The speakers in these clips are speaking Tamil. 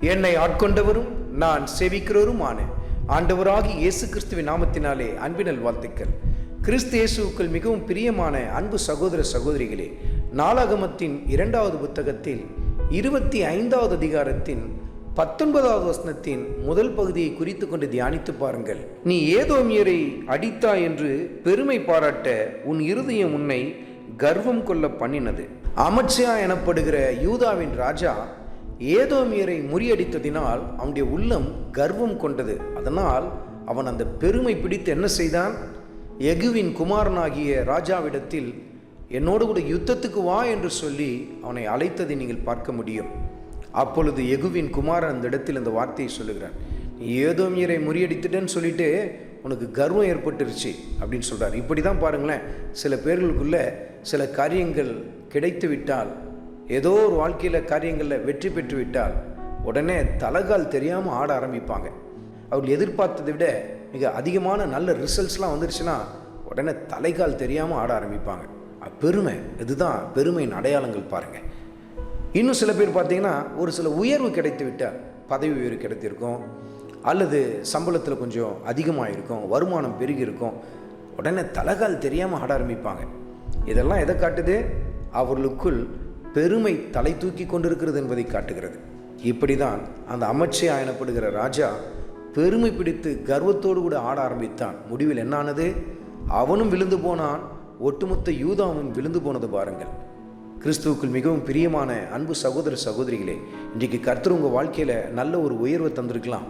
என்னை ஆட்கொண்டவரும் நான் சேவிக்கிறவருமான ஆண்டவராகி இயேசு கிறிஸ்துவின் நாமத்தினாலே அன்பினல் வாழ்த்துக்கள். கிறிஸ்து இயேசுக்கள் மிகவும் பிரியமான அன்பு சகோதர சகோதரிகளே நாளாகமத்தின் இரண்டாவது புத்தகத்தில் இருபத்தி ஐந்தாவது அதிகாரத்தின் பத்தொன்பதாவது வசனத்தின் முதல் பகுதியை குறித்து கொண்டு தியானித்து பாருங்கள். நீ ஏதோமியரை அடித்தா என்று பெருமை பாராட்ட உன் இருதயம் உன்னை கர்வம் கொள்ள பண்ணினது. அமட்சியா எனப்படுகிற யூதாவின் ராஜா ஏதோமியரை முறியடித்ததினால் அவனுடைய உள்ளம் கர்வம் கொண்டது. அதனால் அவன் அந்த பெருமை பிடித்து என்ன செய்தான்? எகுவின் குமாரனாகிய ராஜாவிடத்தில் என்னோடு கூட யுத்தத்துக்கு வா என்று சொல்லி அவனை அழைத்ததை நீங்கள் பார்க்க முடியும். அப்பொழுது எகுவின் குமாரன் அந்த இடத்தில் இந்த வார்த்தையை சொல்லுகிறான். நீ ஏதோமியரை முறியடித்துட்டேன்னு சொல்லிட்டு உனக்கு கர்வம் ஏற்பட்டுருச்சு அப்படின்னு சொல்கிறார் இப்படி தான் பாருங்களேன் சில பேர்களுக்குள்ள சில காரியங்கள் கிடைத்து விட்டால் ஏதோ ஒரு வாழ்க்கையில் காரியங்களில் வெற்றி பெற்று விட்டால் உடனே தலகால் தெரியாமல் ஆட ஆரம்பிப்பாங்க. அவர்கள் எதிர்பார்த்ததை விட மிக அதிகமான நல்ல ரிசல்ட்ஸ்லாம் வந்துருச்சுன்னா உடனே தலைகால் தெரியாமல் ஆட ஆரம்பிப்பாங்க. பெருமை இதுதான் பெருமையின் அடையாளங்கள் பாருங்கள் இன்னும் சில பேர் பார்த்தீங்கன்னா ஒரு சில உயர்வு கிடைத்து விட்டால் பதவி உயர்வு கிடைத்திருக்கும். அல்லது சம்பளத்தில் கொஞ்சம் அதிகமாக இருக்கும் வருமானம் பெருகி இருக்கும். உடனே தலைகால் தெரியாமல் ஆட ஆரம்பிப்பாங்க. இதெல்லாம் எதை காட்டுது? அவர்களுக்குள் பெருமை தலை தூக்கி கொண்டிருக்கிறது என்பதை காட்டுகிறது. இப்படி தான் அந்த அமைச்சையா எனப்படுகிற ராஜா பெருமை பிடித்து கர்வத்தோடு கூட ஆட ஆரம்பித்தான். முடிவில் என்னானது? அவனும் விழுந்து போனான் ஒட்டுமொத்த யூதாவும் விழுந்து போனது பாருங்கள். கிறிஸ்துவுக்குள் மிகவும் பிரியமான அன்பு சகோதர சகோதரிகளே இன்றைக்கு கர்த்தர் உங்கள் வாழ்க்கையில் நல்ல ஒரு உயர்வை தந்திருக்கலாம்.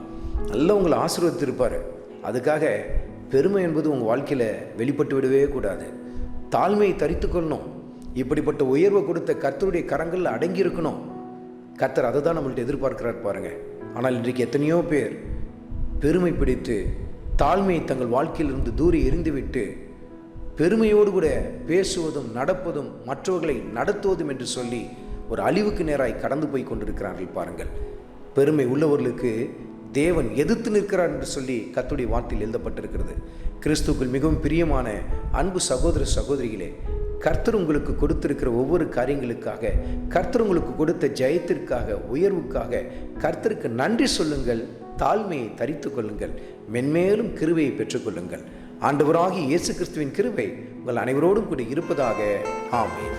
நல்ல உங்களை ஆசீர்வதித்திருப்பார். அதுக்காக பெருமை என்பது உங்கள் வாழ்க்கையில் வெளிப்பட்டு விடவே கூடாது. தாழ்மையை தரித்து கொள்ளணும். இப்படிப்பட்ட உயர்வை கொடுத்த கர்த்தருடைய கரங்களில் அடங்கி இருக்கணும் கர்த்தர் அதை தான் நம்மள்ட்ட எதிர்பார்க்கிறார் பாருங்கள் ஆனால் இன்றைக்கு எத்தனையோ பேர் பெருமை பிடித்து தாழ்மையை தங்கள் வாழ்க்கையிலிருந்து தூரி எரிந்துவிட்டு பெருமையோடு கூட பேசுவதும் நடப்பதும் மற்றவர்களை நடத்துவதும் என்று சொல்லி ஒரு அழிவுக்கு நேராய் கடந்து போய் கொண்டிருக்கிறார்கள் பாருங்கள். பெருமை உள்ளவர்களுக்கு தேவன் எதிர்த்து நிற்கிறார் என்று சொல்லி கத்துடைய வார்த்தையில் எழுதப்பட்டிருக்கிறது. கிறிஸ்துக்குள் மிகவும் பிரியமான அன்பு சகோதர சகோதரிகளே கர்த்தர் உங்களுக்கு கொடுத்திருக்கிற ஒவ்வொரு காரியங்களுக்காக கர்த்தர் உங்களுக்கு கொடுத்த ஜெயத்திற்காக உயர்வுக்காக கர்த்தருக்கு நன்றி சொல்லுங்கள் தாழ்மையை தரித்து கொள்ளுங்கள் மென்மேலும் கிருவையை பெற்றுக்கொள்ளுங்கள் ஆண்டவராகி இயேசு கிறிஸ்துவின் கிருவை உங்கள் அனைவரோடும் கூட இருப்பதாக ஆமேன்.